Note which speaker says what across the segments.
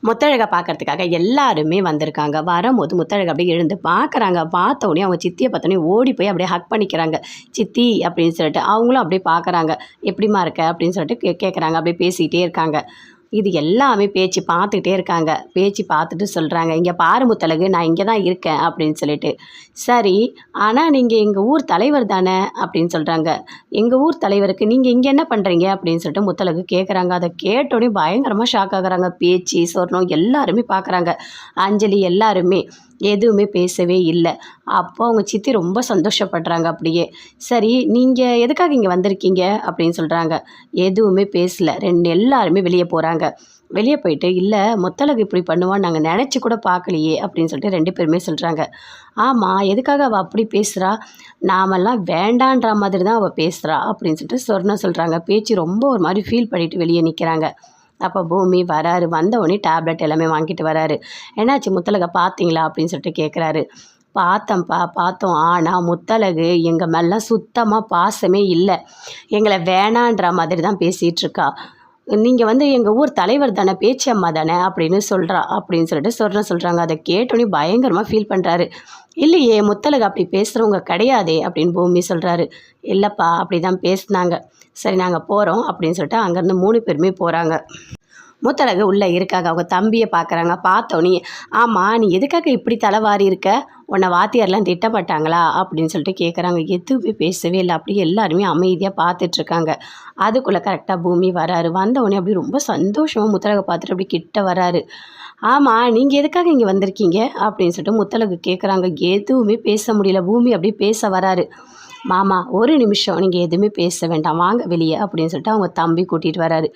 Speaker 1: முத்தழகை பார்க்கறதுக்காக எல்லாருமே வந்திருக்காங்க. வரும்போது முத்தழகை அப்படியே எழுந்து பார்க்குறாங்க. பார்த்த உடனே அவங்க சித்தியை பார்த்தோன்னே ஓடி போய் அப்படியே ஹக் பண்ணிக்கிறாங்க. சித்தி அப்படின்னு சொல்லிட்டு அவங்களும் அப்படியே பார்க்குறாங்க. எப்படிம்மா இருக்க? அப்படின்னு சொல்லிட்டு கே கேட்குறாங்க அப்படியே பேசிக்கிட்டே இருக்காங்க. இது எல்லாமே பேச்சு பார்த்துக்கிட்டே இருக்காங்க. பேச்சு பார்த்துட்டு சொல்கிறாங்க இங்கே பாரு முத்தலகு நான் இங்கே தான் இருக்கேன் அப்படின்னு சொல்லிட்டு. சரி ஆனால் நீங்கள் எங்கள் ஊர் தலைவர் தானே அப்படின்னு சொல்கிறாங்க எங்கள் ஊர் தலைவருக்கு நீங்கள் இங்கே என்ன பண்ணுறீங்க அப்படின்னு சொல்லிட்டு முத்தலகு கேட்குறாங்க அதை கேட்டோடனே பயங்கரமாக ஷாக் ஆகுறாங்க. பேச்சு சொர்ணம் எல்லாருமே பார்க்குறாங்க அஞ்சலி எல்லாருமே. எதுவுமே பேசவே இல்லை. அப்போ அவங்க சித்தி ரொம்ப சந்தோஷப்படுறாங்க அப்படியே. சரி நீங்கள் எதுக்காக இங்கே வந்திருக்கீங்க? அப்படின்னு சொல்கிறாங்க எதுவுமே பேசல. ரெண்டு எல்லாருமே வெளியே போகிறாங்க வெளியே போயிட்டு இல்லை முத்தலகு இப்படி பண்ணுவான்னு நாங்கள் நினச்சி கூட பார்க்கலையே அப்படின்னு சொல்லிட்டு ரெண்டு பேருமே சொல்கிறாங்க ஆமாம் எதுக்காக அவள் அப்படி பேசுகிறா நாமெல்லாம் வேண்டான்ற மாதிரி தான் அவள் பேசுகிறா அப்படின்னு சொல்லிட்டு சொர்ணம் சொல்கிறாங்க பேச்சு ரொம்ப ஒரு மாதிரி ஃபீல் பண்ணிட்டு வெளியே நிற்கிறாங்க அப்போ பூமி வராரு. வந்த உடனே டேப்லெட் எல்லாமே வாங்கிட்டு வராரு. என்னாச்சு முத்தலகை பார்த்தீங்களா அப்படின்னு சொல்லிட்டு கேட்குறாரு பார்த்தோம்ப்பா பார்த்தோம் ஆனால் முத்தலகு எங்கள் மேலாம் சுத்தமாக பாசமே இல்லை. எங்களை வேணான்ற மாதிரி தான் பேசிகிட்ருக்கா நீங்கள் வந்து எங்கள் ஊர் தலைவர் தானே பேச்சு அம்மா தானே அப்படின்னு சொல்கிறா அப்படின்னு சொல்லிட்டு சொல்கிற சொல்கிறாங்க அதை கேட்டோன்னே பயங்கரமாக ஃபீல் பண்ணுறாரு இல்லையே முத்தலகு அப்படி பேசுகிறவங்க கிடையாதே அப்படின்னு பூமி சொல்கிறாரு இல்லைப்பா அப்படி தான் பேசினாங்க. சரி நாங்கள் போகிறோம் அப்படின்னு சொல்லிட்டு அங்கேருந்து மூணு பேருமே போகிறாங்க முத்தலகு உள்ளே இருக்காங்க அவங்க தம்பியை பார்க்குறாங்க பார்த்தோன்னே ஆமாம் நீ எதுக்காக இப்படி தலைவாரி இருக்க? உன்னை வாத்தியார்லாம் திட்டப்பட்டாங்களா அப்படின்னு சொல்லிட்டு கேட்குறாங்க எதுவுமே பேசவே இல்லை. அப்படியே எல்லாருமே அமைதியாக பார்த்துட்ருக்காங்க அதுக்குள்ளே கரெக்டாக பூமி வராரு. வந்தவொடனே அப்படி ரொம்ப சந்தோஷமாக முத்தலகை பார்த்துட்டு அப்படி கிட்ட வராரு. ஆமாம் நீங்கள் எதுக்காக இங்கே வந்திருக்கீங்க? அப்படின்னு சொல்லிட்டு முத்தலகு கேட்குறாங்க எதுவுமே பேச முடியல. பூமி அப்படி பேச வராரு. மாமா ஒரு நிமிஷம் நீங்கள் எதுவுமே பேச வேண்டாம் வாங்க வெளியே அப்படின்னு சொல்லிட்டு அவங்க தம்பி கூட்டிகிட்டு வராரு.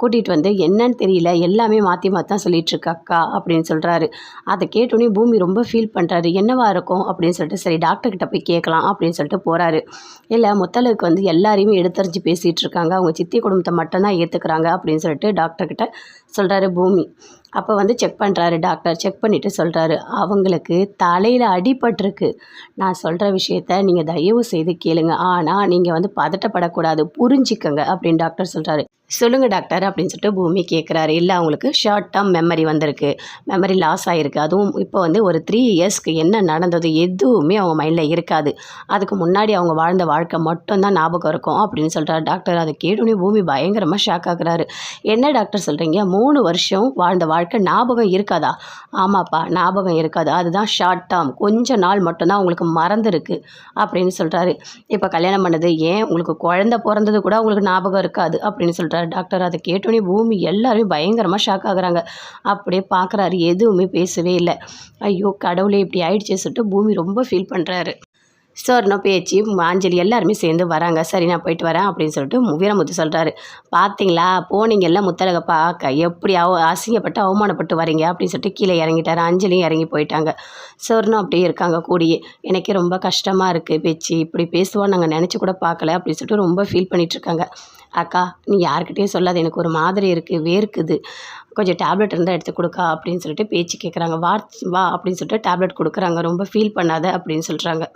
Speaker 1: கூட்டிகிட்டு வந்து என்னன்னு தெரியல எல்லாமே மாற்றி மாற்றி தான் சொல்லிட்டு இருக்கு அக்கா அப்படின்னு சொல்கிறாரு அதை கேட்டோன்னே பூமி ரொம்ப ஃபீல் பண்ணுறாரு என்னவா இருக்கும் அப்படின்னு சொல்லிட்டு சரி டாக்டர்கிட்ட போய் கேட்கலாம் அப்படின்னு சொல்லிட்டு போகிறாரு இல்லை முத்தலுக்கு வந்து எல்லாரையுமே எடுத்தறிஞ்சு பேசிகிட்டு இருக்காங்க. அவங்க சித்தி குடும்பத்தை மட்டும்தான் ஏற்றுக்கிறாங்க அப்படின்னு சொல்லிட்டு டாக்டர்கிட்ட சொல்கிறாரு பூமி. அப்போ வந்து செக் பண்ணுறாரு டாக்டர் செக் பண்ணிவிட்டு சொல்கிறாரு அவங்களுக்கு தலையில் அடிபட்டிருக்கு. நான் சொல்கிற விஷயத்த நீங்கள் தயவு செய்து கேளுங்க. ஆனால் நீங்கள் வந்து பதட்டப்படக்கூடாது. புரிஞ்சிக்கங்க. அப்படின்னு டாக்டர் சொல்கிறாரு சொல்லுங்கள் டாக்டர் அப்படின்னு சொல்லிட்டு பூமி கேட்குறாரு இல்லை அவங்களுக்கு ஷார்ட் டேர்ம் மெமரி வந்திருக்கு. மெமரி லாஸ் ஆகிருக்கு அதுவும் இப்போ வந்து ஒரு த்ரீ இயர்ஸ்க்கு என்ன நடந்தது எதுவுமே அவங்க மைண்டில் இருக்காது. அதுக்கு முன்னாடி அவங்க வாழ்ந்த வாழ்க்கை மட்டும்தான் ஞாபகம் இருக்கும் அப்படின்னு சொல்கிறார் டாக்டர். அதை கேட்டோன்னே பூமி பயங்கரமாக ஷாக் ஆகுறாரு. என்ன டாக்டர் சொல்கிறீங்க மூணு வருஷம் வாழ்ந்த வாழ்க்கை ஞாபகம் இருக்காதா? ஆமாப்பா ஞாபகம் இருக்காது. அதுதான் ஷார்ட் டேர்ம் கொஞ்ச நாள் மட்டும்தான் உங்களுக்கு மறந்துருக்கு அப்படின்னு சொல்கிறாரு இப்போ கல்யாணம் பண்ணது ஏன்? உங்களுக்கு குழந்த பிறந்தது கூட உங்களுக்கு ஞாபகம் இருக்காது அப்படின்னு சொல்கிறாரு டாக்டர் அதை கேட்டோன்னே பூமி எல்லாருமே பயங்கரமாக ஷாக் ஆகுறாங்க. அப்படியே பார்க்குறாரு எதுவுமே பேசவே இல்லை. ஐயோ கடவுளே இப்படி ஆயிடுச்சு சொல்லிட்டு பூமி ரொம்ப ஃபீல் பண்ணுறாரு சொர்ணம் பேச்சு மாஞ்சலி எல்லாருமே சேர்ந்து வராங்க. சரி நான் போயிட்டு வரேன் அப்படின்னு சொல்லிட்டு வீரமுத்து சொல்கிறாரு பார்த்தீங்களா போனீங்கல்ல முத்தழகை பார்க்க எப்படி அவ அசிங்கப்பட்டு அவமானப்பட்டு வரீங்க? அப்படின்னு சொல்லிட்டு கீழே இறங்கிட்டாரு. அஞ்சலியும் இறங்கி போயிட்டாங்க. சொர்ணம் அப்படியே இருக்காங்க கூடியே. எனக்கே ரொம்ப கஷ்டமாக இருக்குது பேச்சு. இப்படி பேசுவோம் நாங்கள் நினச்சி கூட பார்க்கல அப்படின்னு சொல்லிட்டு ரொம்ப ஃபீல் பண்ணிகிட்ருக்காங்க அக்கா நீ யாருக்கிட்டேயும் சொல்லாது. எனக்கு ஒரு மாதிரி இருக்குது வேர்க்குது. கொஞ்சம் டேப்லெட் இருந்தால் எடுத்து கொடுக்கா அப்படின்னு சொல்லிட்டு பேச்சு கேட்குறாங்க வா வா அப்படின்னு சொல்லிட்டு டேப்லெட் கொடுக்குறாங்க. ரொம்ப ஃபீல் பண்ணாத அப்படின்னு சொல்கிறாங்க